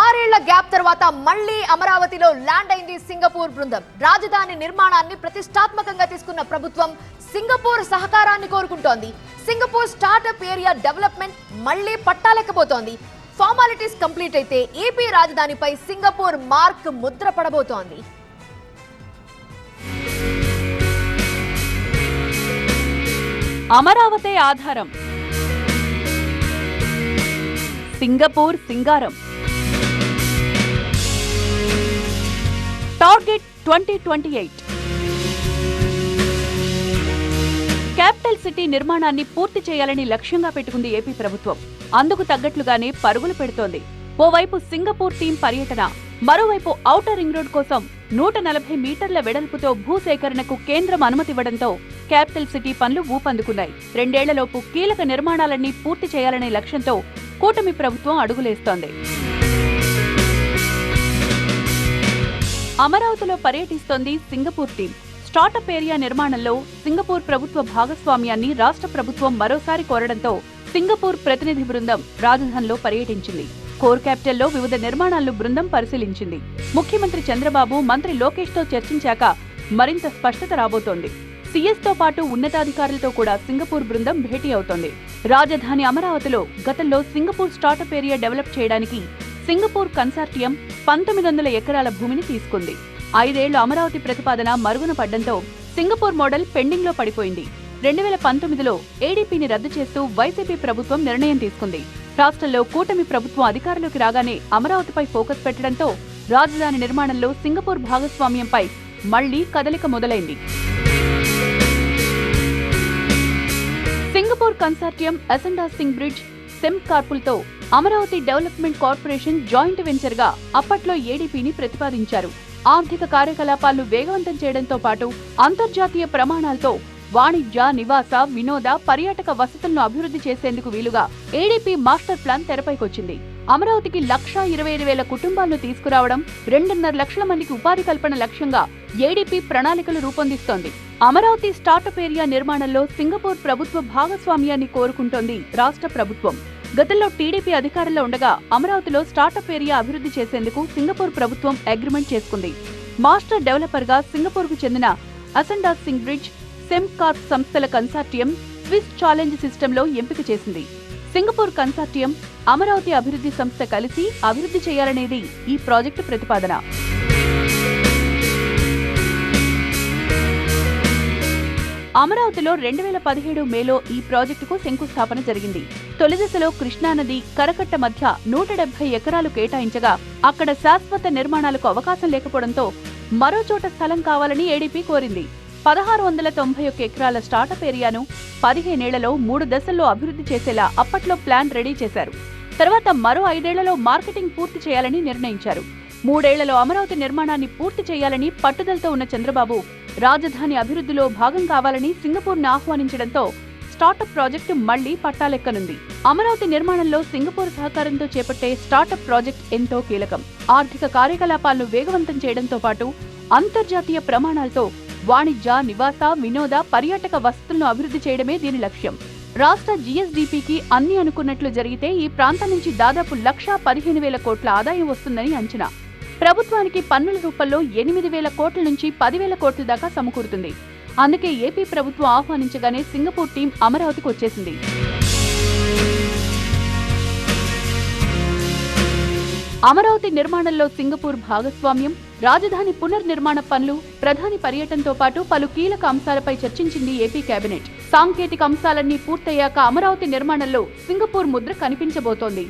ఆరేళ్ళ గ్యాప్ తర్వాత మళ్ళీ అమరావతిలో ల్యాండ్ అయింది సింగపూర్ బృందం. రాజధాని నిర్మాణాన్ని ప్రతిష్టాత్మకంగా తీసుకున్న ప్రభుత్వం సింగపూర్ సహకారాన్ని కోరుకుంటోంది. సింగపూర్ స్టార్టప్ ఏరియా డెవలప్మెంట్ మళ్ళీ పట్టాలెక్కబోతోంది. ఫార్మాలిటీస్ కంప్లీట్ అయితే ఏపీ రాజధానిపై సింగపూర్ మార్క్ ముద్ర పడబోతోంది. అమరావతే ఆధారం. సింగపూర్ సింగారం. Twenty twenty eight. Capital city నిర్మాణాన్ని పూర్తి చేయాలని లక్ష్యంగా పెట్టుకుంది ఏపీ ప్రభుత్వం. అందుకు తగ్గట్లుగానే పరుగులు పెడుతోంది. ఓవైపు సింగపూర్ టీం పర్యటన మరోవైపు ఔటర్ రింగ్ రోడ్ కోసం నూట నలభై మీటర్ల వెడల్పుతో భూసేకరణకు కేంద్రం అనుమతివ్వడంతో క్యాపిటల్ సిటీ పనులు ఊపందుకున్నాయి. రెండేళ్ళలోపు కీలక నిర్మాణాలన్నీ పూర్తి చేయాలనే లక్ష్యంతో కూటమి ప్రభుత్వం అడుగులేస్తోంది. అమరావతిలో పర్యటిస్తోంది సింగపూర్ టీం. స్టార్టప్ ఏరియా నిర్మాణంలో సింగపూర్ ప్రభుత్వ భాగస్వామ్యాన్ని రాష్ట్ర ప్రభుత్వం మరోసారి కోరడంతో సింగపూర్ ప్రతినిధి బృందం రాజధానిలో పర్యటించింది. కోర్ క్యాపిటల్లో వివిధ నిర్మాణాలను బృందం పరిశీలించింది. ముఖ్యమంత్రి చంద్రబాబు మంత్రి లోకేష్తో చర్చించాక మరింత స్పష్టత రాబోతోంది. సీఎస్తో పాటు ఉన్నతాధికారులతో కూడా సింగపూర్ బృందం భేటీ అవుతోంది. రాజధాని అమరావతిలో గతంలో సింగపూర్ స్టార్టప్ ఏరియా డెవలప్ చేయడానికి సింగపూర్ కన్సార్టియం పంతొమ్మిది వందల ఎకరాల భూమిని తీసుకుంది. ఐదేళ్ళు అమరావతి ప్రతిపాదన మరుగున పడ్డంతో సింగపూర్ మోడల్ పెండింగ్లో పడిపోయింది. రెండు వేల పంతొమ్మిదిలో ఏడీపీని రద్దు చేస్తూ వైసీపీ ప్రభుత్వం నిర్ణయం తీసుకుంది. రాష్ట్రంలో కూటమి ప్రభుత్వం అధికారంలోకి రాగానే అమరావతిపై ఫోకస్ పెట్టడంతో రాజధాని నిర్మాణంలో సింగపూర్ భాగస్వామ్యంపై మళ్ళీ కదలిక మొదలైంది. Singapore consortium Ascendas Singbridge సెమ్ కార్పుల్తో అమరావతి డెవలప్మెంట్ కార్పొరేషన్ జాయింట్ వెంచర్గా అప్పట్లో ఏడీపీని ప్రతిపాదించారు. ఆర్థిక కార్యకలాపాలను వేగవంతం చేయడంతో పాటు అంతర్జాతీయ ప్రమాణాలతో వాణిజ్య నివాస వినోద పర్యాటక వసతులను అభివృద్ధి చేసేందుకు వీలుగా ఏడీపీ మాస్టర్ ప్లాన్ తెరపైకొచ్చింది. అమరావతికి లక్షా ఇరవై ఐదు వేల కుటుంబాలను తీసుకురావడం రెండున్నర లక్షల మందికి ఉపాధి కల్పన లక్ష్యంగా ఏడీపీ ప్రణాళికలు రూపొందిస్తోంది. అమరావతి స్టార్టప్ ఏరియా నిర్మాణంలో సింగపూర్ ప్రభుత్వ భాగస్వామ్యాన్ని కోరుకుంటోంది రాష్ట్ర ప్రభుత్వం. గతంలో టీడీపీ అధికారంలో ఉండగా అమరావతిలో స్టార్టప్ ఏరియా అభివృద్ధి చేసేందుకు సింగపూర్ ప్రభుత్వం అగ్రిమెంట్ చేసుకుంది. మాస్టర్ డెవలపర్గా సింగపూర్కు చెందిన Ascendas Singbridge Sembcorp సంస్థల కన్సార్టియం స్విస్ ఛాలెంజ్ సిస్టంలో ఎంపిక చేసింది. సింగపూర్ కన్సార్టియం అమరావతి అభివృద్ధి సంస్థ కలిసి అభివృద్ధి చేయాలనేది ఈ ప్రాజెక్టు ప్రతిపాదన. అమరావతిలో రెండు వేల పదిహేడు మేలో ఈ ప్రాజెక్టుకు శంకుస్థాపన జరిగింది. తొలి దశలో కృష్ణానది కరకట్ట మధ్య నూట డెబ్బై ఎకరాలు కేటాయించగా అక్కడ శాశ్వత నిర్మాణాలకు అవకాశం లేకపోవడంతో మరో చోట స్థలం కావాలని ఏడీపీ కోరింది. పదహారు వందల తొంభై ఒక్క ఎకరాల స్టార్టప్ ఏరియాను పదిహేనేళ్ళలో మూడు దశల్లో అభివృద్ధి చేసేలా అప్పట్లో ప్లాన్ రెడీ చేశారు. తర్వాత మరో ఐదేళ్ళలో మార్కెటింగ్ పూర్తి చేయాలని నిర్ణయించారు. మూడేళ్ళలో అమరావతి నిర్మాణాన్ని పూర్తి చేయాలని పట్టుదలతో ఉన్న చంద్రబాబు రాజధాని అభివృద్ధిలో భాగం కావాలని సింగపూర్ను ఆహ్వానించడంతో స్టార్టప్ ప్రాజెక్టు మళ్ళీ పట్టాలెక్కనుంది. అమరావతి నిర్మాణంలో సింగపూర్ సహకారంతో చేపట్టే స్టార్టప్ ప్రాజెక్ట్ ఎంతో కీలకం. ఆర్థిక కార్యకలాపాలను వేగవంతం చేయడంతో పాటు అంతర్జాతీయ ప్రమాణాలతో వాణిజ్య నివాస వినోద పర్యాటక వసతులను అభివృద్ధి చేయడమే దీని లక్ష్యం. రాష్ట్ర జీఎస్డీపీకి అన్ని అనుకున్నట్లు జరిగితే ఈ ప్రాంతం నుంచి దాదాపు లక్షా పదిహేను వేల కోట్ల ఆదాయం వస్తుందని అంచనా. ప్రభుత్వానికి పన్నుల రూపంలో ఎనిమిది వేల కోట్ల నుంచి పదివేల కోట్ల దాకా సమకూరుతుంది. అందుకే ఏపీ ప్రభుత్వం ఆహ్వానించగానే సింగపూర్ టీం అమరావతికి వచ్చేసింది. అమరావతి నిర్మాణంలో సింగపూర్ భాగస్వామ్యం రాజధాని పునర్నిర్మాణ పనులు ప్రధాని పర్యటనతో పాటు పలు కీలక అంశాలపై చర్చించింది ఏపీ కేబినెట్. సాంకేతిక అంశాలన్నీ పూర్తయ్యాక అమరావతి నిర్మాణంలో సింగపూర్ ముద్ర కనిపించబోతోంది.